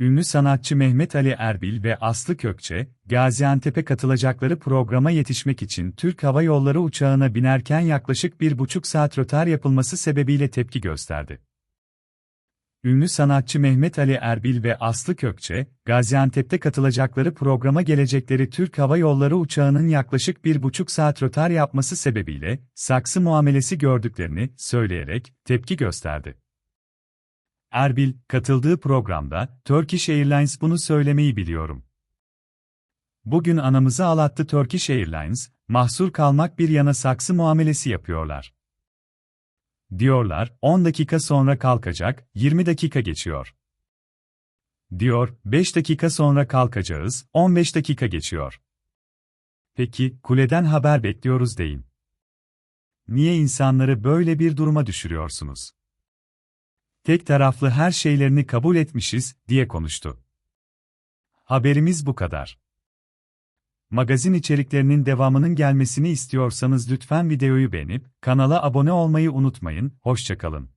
Ünlü sanatçı Mehmet Ali Erbil ve Aslı Kökçe, Gaziantep'e katılacakları programa yetişmek için Türk Hava Yolları uçağına binerken yaklaşık bir buçuk saat rötar yapılması sebebiyle tepki gösterdi. Ünlü sanatçı Mehmet Ali Erbil ve Aslı Kökçe, Gaziantep'te katılacakları programa gelecekleri Türk Hava Yolları uçağının yaklaşık bir buçuk saat rötar yapması sebebiyle, saksı muamelesi gördüklerini söyleyerek tepki gösterdi. Erbil, katıldığı programda, Turkish Airlines bunu söylemeyi biliyorum. Bugün anamızı ağlattı Turkish Airlines, mahsur kalmak bir yana saksı muamelesi yapıyorlar. Diyorlar, 10 dakika sonra kalkacak, 20 dakika geçiyor. Diyor, 5 dakika sonra kalkacağız, 15 dakika geçiyor. Peki, kuleden haber bekliyoruz deyin. Niye insanları böyle bir duruma düşürüyorsunuz? Tek taraflı her şeylerini kabul etmişiz, diye konuştu. Haberimiz bu kadar. Magazin içeriklerinin devamının gelmesini istiyorsanız lütfen videoyu beğenip kanala abone olmayı unutmayın. Hoşçakalın.